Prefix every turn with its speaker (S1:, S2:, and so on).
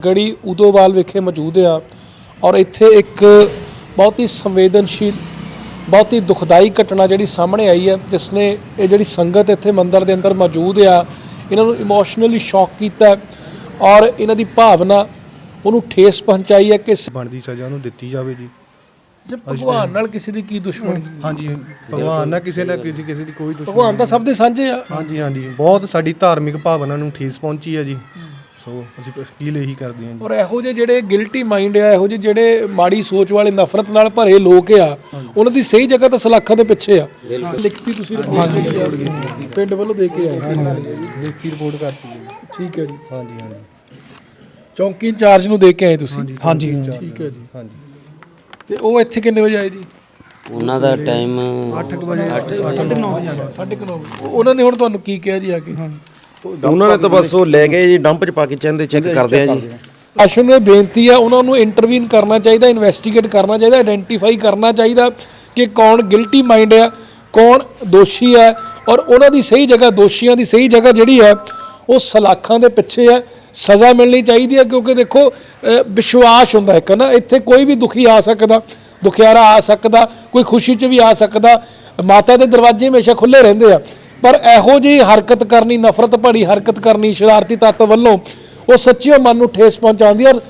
S1: ਗੜੀ ਉਦੋਵਾਲ ਵਿਖੇ ਮੌਜੂਦ ਆ ਔਰ ਇੱਥੇ ਇੱਕ ਬਹੁਤ ਹੀ ਸੰਵੇਦਨਸ਼ੀਲ ਬਹੁਤ ਹੀ ਦੁਖਦਾਈ ਘਟਨਾ ਜਿਹੜੀ ਸਾਹਮਣੇ ਆਈ ਹੈ ਜਿਸ ਨੇ ਇਹ ਜਿਹੜੀ ਸੰਗਤ ਇੱਥੇ ਮੰਦਿਰ ਦੇ ਅੰਦਰ ਮੌਜੂਦ ਆ ਇਹਨਾਂ ਨੂੰ ਇਮੋਸ਼ਨਲੀ ਸ਼ੌਕ ਕੀਤਾ ਔਰ ਇਹਨਾਂ ਦੀ ਭਾਵਨਾ ਉਹਨੂੰ ਠੇਸ ਪਹੁੰਚਾਈ ਹੈ ਕਿ
S2: ਬਣਦੀ ਸਜ਼ਾ ਉਹਨੂੰ ਦਿੱਤੀ ਜਾਵੇ ਜੀ।
S1: ਜੇ ਭਗਵਾਨ ਨਾਲ ਕਿਸੇ ਦੀ ਕੀ ਦੁਸ਼ਮਣੀ?
S2: ਹਾਂਜੀ ਭਗਵਾਨ ਨਾਲ ਕਿਸੇ ਨਾਲ ਕਿਸੇ ਕਿਸੇ ਦੀ ਕੋਈ ਦੁਸ਼ਮਣੀ
S1: ਭਗਵਾਨ ਤਾਂ ਸਭ ਦੇ ਸਾਂਝੇ ਆ।
S2: ਹਾਂਜੀ ਹਾਂਜੀ। ਬਹੁਤ ਸਾਡੀ ਧਾਰਮਿਕ ਭਾਵਨਾ ਨੂੰ ਠੇਸ ਪਹੁੰਚੀ ਹੈ ਜੀ। ਸੋ ਅਸੀਂ ਅਪੀਲ ਇਹੀ ਕਰਦੇ ਹਾਂ ਜੀ।
S1: ਔਰ ਇਹੋ ਜਿਹੇ ਜਿਹੜੇ ਗਿਲਟੀ ਮਾਈਂਡ ਆ ਇਹੋ ਜਿਹੇ ਜਿਹੜੇ ਮਾੜੀ ਸੋਚ ਵਾਲੇ ਨਫ਼ਰਤ ਨਾਲ ਭਰੇ ਲੋਕ ਆ ਉਹਨਾਂ ਦੀ ਸਹੀ ਜਗ੍ਹਾ ਤਾਂ ਸਲਾਖਾਂ ਦੇ ਪਿੱਛੇ ਆ। ਲਿਖਤੀ ਤੁਸੀਂ ਰਿਪੋਰਟ ਪਿੰਡ ਵੱਲੋਂ ਦੇ ਕੇ ਆਏ
S2: ਲਿਖਤੀ ਰਿਪੋਰਟ ਕਰਤੀ ਹੈ
S1: ਠੀਕ ਹੈ ਜੀ।
S2: ਹਾਂਜੀ ਹਾਂਜੀ।
S1: ਚੌਂਕੀ ਇੰਚਾਰਜ ਨੂੰ ਦੇ ਕੇ ਆਏ ਤੁਸੀਂ।
S2: ਹਾਂਜੀ
S1: ਠੀਕ ਹੈ ਜੀ।
S2: ਹਾਂਜੀ।
S1: ਤੇ ਉਹ ਇੱਥੇ ਕਿੰਨੇ ਵਜੇ ਆਏ ਜੀ?
S3: ਉਹਨਾਂ ਦਾ ਟਾਈਮ
S2: 8 ਵਜੇ
S1: ਸਾਢੇ ਕੁ ਨੌ ਵਜੇ। ਉਹਨਾਂ ਨੇ ਹੁਣ ਤੁਹਾਨੂੰ ਕੀ ਕਿਹਾ ਜੀ ਆ ਕੇ?
S4: ਉਹਨਾਂ ਨੇ ਤਾਂ ਬਸ ਉਹ ਲੈ ਗਏ ਜੀ ਡੰਪ ਚ ਪਾ ਕੇ ਚੰਦੇ ਚੈੱਕ ਕਰਦੇ ਆ ਜੀ।
S1: ਪ੍ਰਸ਼ਾਸਨ ਨੂੰ ਇਹ ਬੇਨਤੀ ਆ ਉਹਨਾਂ ਨੂੰ ਇੰਟਰਵੀਨ ਕਰਨਾ ਚਾਹੀਦਾ ਇਨਵੈਸਟੀਗੇਟ ਕਰਨਾ ਚਾਹੀਦਾ ਆਇਡੈਂਟੀਫਾਈ ਕਰਨਾ ਚਾਹੀਦਾ ਕਿ ਕੌਣ ਗਿਲਟੀ ਮਾਈਂਡ ਆ ਕੌਣ ਦੋਸ਼ੀ ਹੈ ਔਰ ਉਹਨਾਂ ਦੀ ਸਹੀ ਜਗ੍ਹਾ ਦੋਸ਼ੀਆਂ ਦੀ ਸਹੀ ਜਗ੍ਹਾ ਜਿਹੜੀ ਹੈ ਉਹ ਸਲਾਖਾਂ ਦੇ ਪਿੱਛੇ ਹੈ ਸਜ਼ਾ ਮਿਲਣੀ ਚਾਹੀਦੀ ਹੈ ਕਿਉਂਕਿ ਦੇਖੋ ਵਿਸ਼ਵਾਸ ਹੁੰਦਾ ਇੱਕ ਨਾ ਇੱਥੇ ਕੋਈ ਵੀ ਦੁਖੀ ਆ ਸਕਦਾ ਦੁਖਿਆਰਾ ਆ ਸਕਦਾ ਕੋਈ ਖੁਸ਼ੀ 'ਚ ਵੀ ਆ ਸਕਦਾ ਮਾਤਾ ਦੇ ਦਰਵਾਜ਼ੇ ਹਮੇਸ਼ਾ ਖੁੱਲੇ ਰਹਿੰਦੇ ਆ। ਪਰ ਇਹੋ ਜਿਹੀ ਹਰਕਤ ਕਰਨੀ, ਨਫ਼ਰਤ ਭਰੀ ਹਰਕਤ ਕਰਨੀ ਸ਼ਰਾਰਤੀ ਤੱਤ ਵੱਲੋਂ ਉਹ ਸੱਚੀ ਮਨ ਨੂੰ ਠੇਸ ਪਹੁੰਚਾਉਂਦੀ ਹੈ। ਔਰ